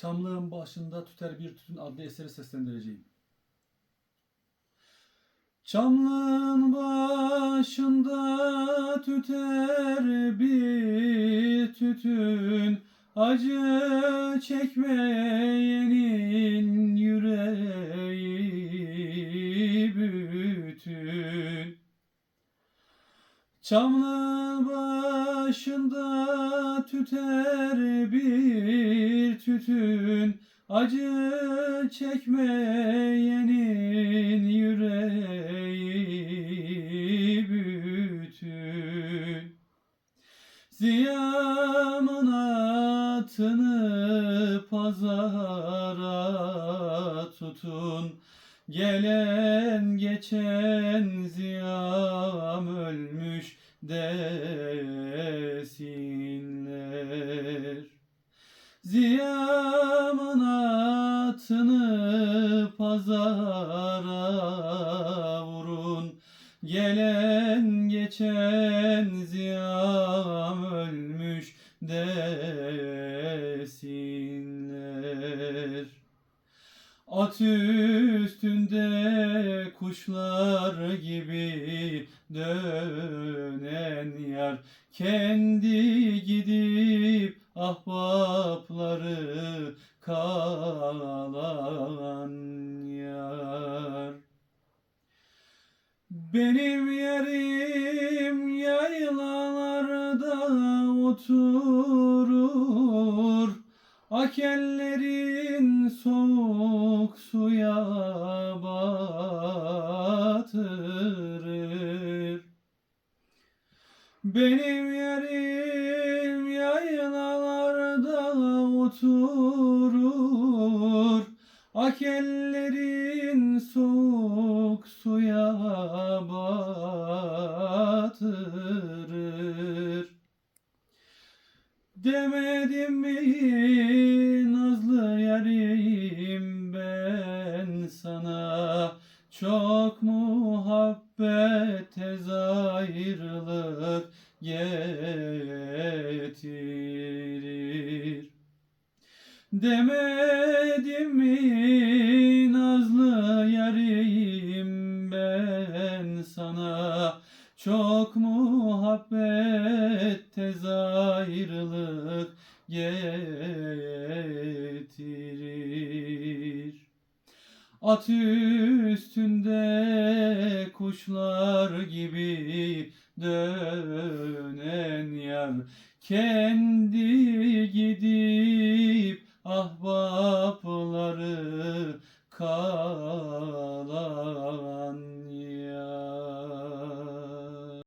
Çamlığın başında tüter bir tütün adlı eseri seslendireceğim. Çamlığın başında tüter bir tütün Acı çekmeyenin yüreği bütün Çamlığın başında tüter bir tütün Acı çekmeyenin yüreği bütün. Ziyamın atını pazara tutun. Gelen geçen ziyam ölmüş desinler Ziyamın atını pazara vurun. Gelen geçen ziyam ölmüş desinler. At üstünde kuşlar gibi dönen yar. Kendi gidip ahbapları kalan yar. Benim yerim yaylalarda oturur. Akellerin soğuk suya batırır. Benim yerim yaylalarda oturur. Akellerin soğuk suya batırır. Demedim mi nazlı yarim ben sana? Çok muhabbet tez ayrılık getirir Demedim mi nazlı yarim ben sana? Çok muhabbet tez ayrılık getirir. At üstünde kuşlar gibi dönen yar Kendi gidip ahbapları kalan.